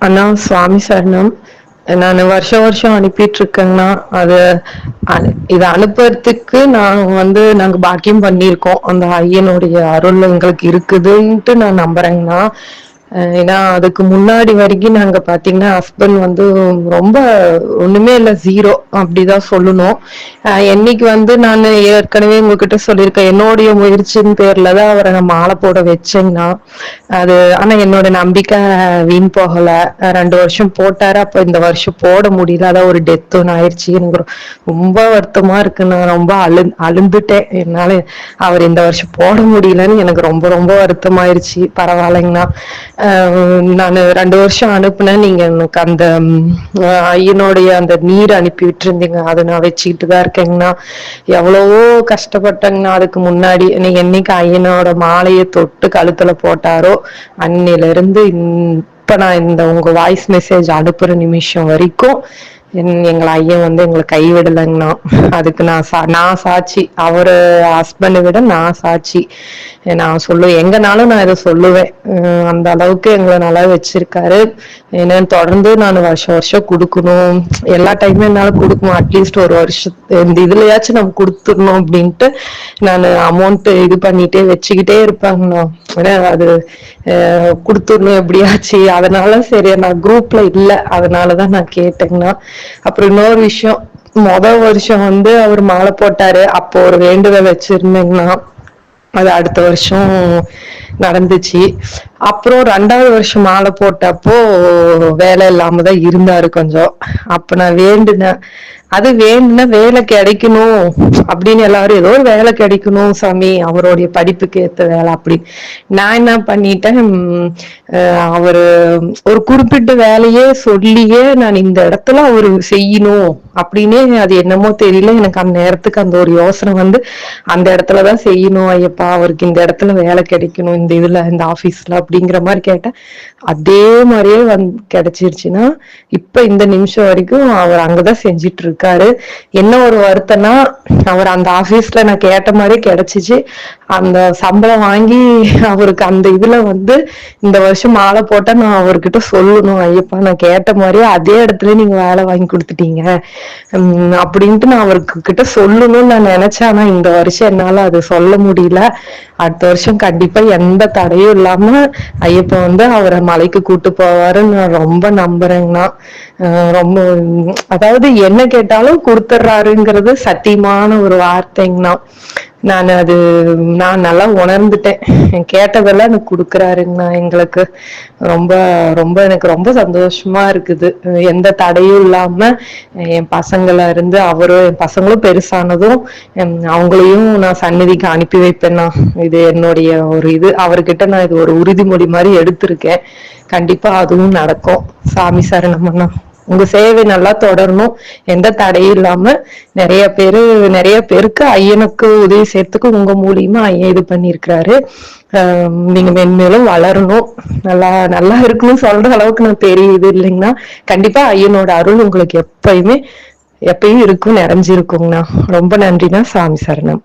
அண்ணா சுவாமி சரணம். நான் வருஷம் வருஷம் அனுப்பிட்டு இருக்கேங்கண்ணா அது இதை அனுப்புறதுக்கு நான் வந்து நாங்க பாக்கியம் பண்ணியிருக்கோம். அந்த ஐயனுடைய அருள் எங்களுக்கு இருக்குதுன்ட்டு நான் நம்புறேங்கண்ணா. ஏன்னா அதுக்கு முன்னாடி வரைக்கும் நாங்க பாத்தீங்கன்னா ஹஸ்பண்ட் வந்து ரொம்ப ஒண்ணுமே இல்ல ஜீரோ அப்படிதான் சொல்லணும். என்னைக்கு வந்து நான் ஏற்கனவே உங்ககிட்ட சொல்லியிருக்கேன் என்னுடைய முயற்சியின் பேர்ல தான் அவரை நான் மாலை போட வச்சேங்கண்ணா அது ஆனா என்னோட நம்பிக்கை வீண் போகல. ரெண்டு வருஷம் போட்டாரு அப்ப இந்த வருஷம் போட முடியல. அதான் ஒரு டெத் ஒன்று ஆயிடுச்சு எனக்கு ரொம்ப வருத்தமா இருக்கு. நான் ரொம்ப அழு அழுந்துட்டேன். என்னால அவர் இந்த வருஷம் போட முடியலன்னு எனக்கு ரொம்ப ரொம்ப வருத்தமாயிருச்சு. பரவாயில்லைங்கண்ணா. நான் ரெண்டு வருஷம் அனுப்புனேன். நீங்க எனக்கு அந்த ஐயனுடைய அந்த நீர் அனுப்பி விட்டுருந்தீங்க. அதை நான் வச்சுக்கிட்டு தான் இருக்கேங்கண்ணா. எவ்வளவோ கஷ்டப்பட்டேங்கண்ணா. அதுக்கு முன்னாடி நீங்க என்னைக்கு ஐயனோட மாலையை தொட்டு கழுத்துல போட்டாரோ அன்னில இருந்து இப்ப நான் இந்த உங்க வாய்ஸ் மெசேஜ் அனுப்புற நிமிஷம் வரைக்கும் எங்களை ஐயன் வந்து எங்களை கைவிடலைங்கண்ணா அதுக்கு நான் சா நான் சாட்சி. அவரு ஹஸ்பண்டை விட நான் சாட்சி. நான் சொல்லுவேன் எங்கனாலும் நான் இதை சொல்லுவேன். அந்த அளவுக்கு எங்களை நல்லா வச்சிருக்காரு. ஏன்னா தொடர்ந்து நான் வருஷம் வருஷம் கொடுக்கணும். எல்லா டைமும் என்னால கொடுக்கணும். அட்லீஸ்ட் ஒரு வருஷம் இந்த இதுலயாச்சும் நம்ம கொடுத்துடணும் அப்படின்ட்டு நான் அமௌண்ட் இது பண்ணிட்டே வச்சுக்கிட்டே இருப்பாங்கண்ணா. ஏன்னா அது அஹ் கொடுத்துடணும் எப்படியாச்சு. அதனால சரி நான் குரூப்ல இல்லை. அதனாலதான் நான் கேட்டேங்கண்ணா. அப்புறம் இன்னொரு விஷயம் முத வருஷம் வந்து அவர் மாலை போட்டாரு. அப்போ ஒரு வேண்டுதல் வச்சிருந்தீங்கன்னா அது அடுத்த வருஷம் நடந்துச்சு. அப்புறம் ரெண்டாவது வருஷம் மாலை போட்டப்போ வேலை இல்லாம தான் இருந்தாரு கொஞ்சம். அப்ப நான் வேண்டுனேன். அது வேண்டுனா வேலை கிடைக்கணும். அப்படின்னு எல்லாரும் ஏதோ ஒரு வேலை கிடைக்கணும் சாமி அவருடைய படிப்புக்கு ஏத்த வேலை அப்படி. நான் என்ன பண்ணிட்டேன் அவரு ஒரு குறிப்பிட்ட வேலையே சொல்லியே நான் இந்த இடத்துல அவரு செய்யணும் அப்படின்னே அது என்னமோ தெரியல. எனக்கு அந்த நேரத்துக்கு அந்த ஒரு யோசனை வந்து அந்த இடத்துலதான் செய்யணும் ஐயப்பா அவருக்கு இந்த இடத்துல வேலை கிடைக்கணும் இந்த இதுல இந்த ஆபீஸ்ல அப்படிங்கிற மாதிரி கேட்டேன். அதே மாதிரியே வந்து கிடைச்சிருச்சுன்னா இப்ப இந்த நிமிஷம் வரைக்கும் அவர் அங்கதான் செஞ்சிட்டு இருக்காரு என்ன ஒரு வருத்தம்னா அவர் அந்த ஆபீஸ்ல நான் கேட்ட மாதிரி கிடைச்சிச்சு. அந்த சம்பளம் வாங்கி அவருக்கு அந்த இதுல வந்து இந்த வருஷம் மாலை போட்டா நான் அவர்கிட்ட சொல்லணும் ஐயப்பா நான் கேட்ட மாதிரியே அதே இடத்துல நீங்க வேலை வாங்கி கொடுத்துட்டீங்க. அப்படின்ட்டு நான் அவருக்கு கிட்ட சொல்லணும்னு நான் நினைச்சேன். ஆனா இந்த வருஷம் என்னால அது சொல்ல முடியல. அடுத்த வருஷம் கண்டிப்பா எந்த தடையும் இல்லாம ஐயப்பன் வந்து அவரை மலைக்கு கூட்டு போவாருன்னு நான் ரொம்ப நம்புறேங்கண்ணா. ரொம்ப அதாவது என்ன கேட்டாலும் கொடுத்துட்றாருங்கிறது சத்தியமான ஒரு வார்த்தைங்கண்ணா. நான் அது நான் நல்லா உணர்ந்துட்டேன். கேட்டதெல்லாம் எனக்கு கொடுக்குறாருங்கண்ணா எங்களுக்கு. ரொம்ப ரொம்ப எனக்கு ரொம்ப சந்தோஷமா இருக்குது. எந்த தடையும் இல்லாம என் பசங்கள இருந்து அவரும் என் பசங்களும் பெருசானதும் அவங்களையும் நான் சந்நிதிக்கு அனுப்பி வைப்பேன்னா இது என்னுடைய ஒரு இது. அவர்கிட்ட நான் இது ஒரு உறுதிமொழி மாதிரி எடுத்திருக்கேன். கண்டிப்பா அதுவும் நடக்கும். சாமி சரணமண்ணா உங்க சேவை நல்லா தொடரணும். எந்த தடையும் இல்லாம நிறைய பேரு நிறைய பேருக்கு ஐயனுக்கு உதவி செய்யறதுக்கு உங்க மூலியமா ஐயன் இது பண்ணிருக்கிறாரு நீங்க மென்மேலும் வளரணும். நல்லா நல்லா இருக்கணும்னு சொல்ற அளவுக்கு நான் தெரியுது இல்லைங்கண்ணா கண்டிப்பா ஐயனோட அருள் உங்களுக்கு எப்பயுமே எப்பயும் இருக்கும் நிறைஞ்சிருக்குங்கண்ணா. ரொம்ப நன்றிண்ணா. சாமி சரணம்.